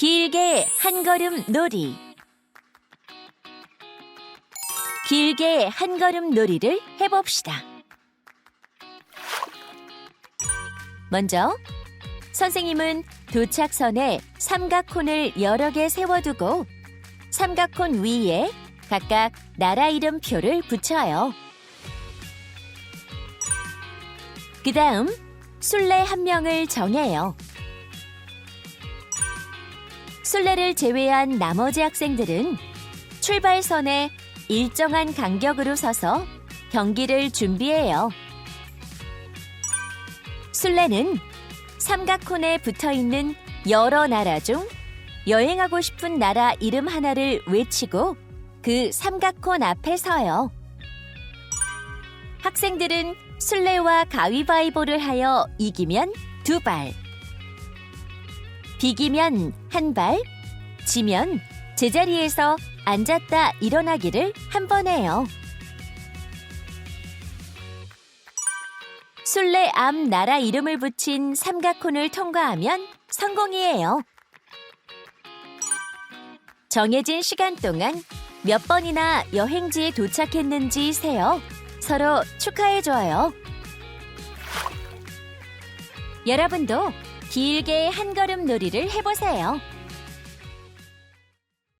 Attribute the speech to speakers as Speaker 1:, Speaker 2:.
Speaker 1: 길게 한 걸음 놀이 길게 한 걸음 놀이를 해봅시다. 먼저 선생님은 도착선에 삼각콘을 여러 개 세워두고 삼각콘 위에 각각 나라 이름표를 붙여요. 그 다음 술래 한 명을 정해요. 술래를 제외한 나머지 학생들은 출발선에 일정한 간격으로 서서 경기를 준비해요. 술래는 삼각콘에 붙어 있는 여러 나라 중 여행하고 싶은 나라 이름 하나를 외치고 그 삼각콘 앞에 서요. 학생들은 술래와 가위바위보를 하여 이기면 두 발, 비기면 한 발, 지면 제자리에서 앉았다 일어나기를 한 번 해요. 술래 앞 나라 이름을 붙인 삼각콘을 통과하면 성공이에요. 정해진 시간 동안 몇 번이나 여행지에 도착했는지 세어 서로 축하해줘요. 여러분도 길게 한 걸음 놀이를 해보세요.